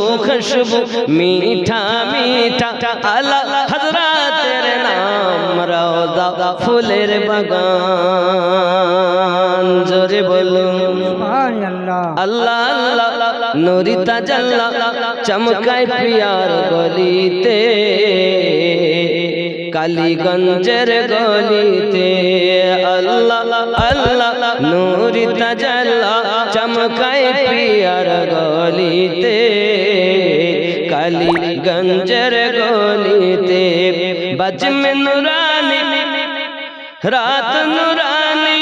খুশবু মিঠা মিঠা আলা হজরতের নাম রওজা ফুলের বাগান। জোরে বলুন। আল্লাহ আল্লাহ, নুরি তাজাল্লা চমকায় প্রিয়ার গলিতে, কালীগঞ্জের গলিতে। আল্লাহ আল্লাহ, নুরি তাজাল্লা চমকায় প্রিয়ার গলিতে। কালীগঞ্জের গলিতে বজমে নুরানি রাত নুরানি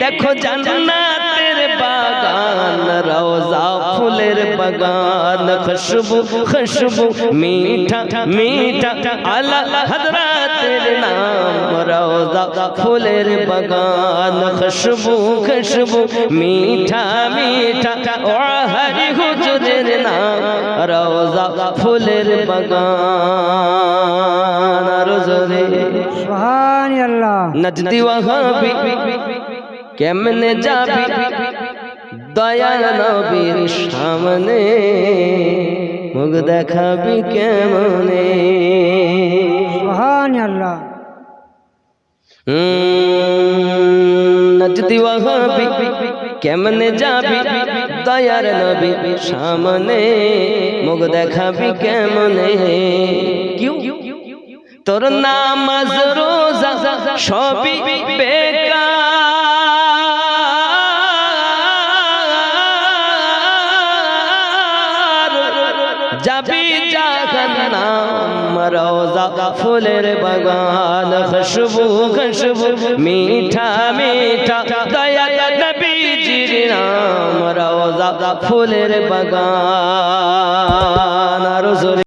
দেখো জান্নাতের বাগান রওজা ফুলের বাগান খুশবু খুশবু মিঠা মিঠা আলা হযরতের নাম রওজা ফুলের বাগান খুশবু খুশবু মিঠা মিঠা ও হরি হুজুরের নাম। রওজা ফুলের বাগান রোজরে। নজদি ওয়াহাবি কেমনে যাবি? দয়া নবীর সামনে মুখ দেখাবি কেমনে? নজদি ওয়াহাবি কেমনে যাবি? দয়ার নবী সামনে। মুখ দেখাবি কেমনে? কিউ তোর নামাজ রোজা সবই বেকার। যাবি জাহান্নাম, রওজা, ফুলের বাগান, খুশবু খুশবু, মিঠা মিঠা দয়া নবীজির নাম, রওজা, ফুলের বাগান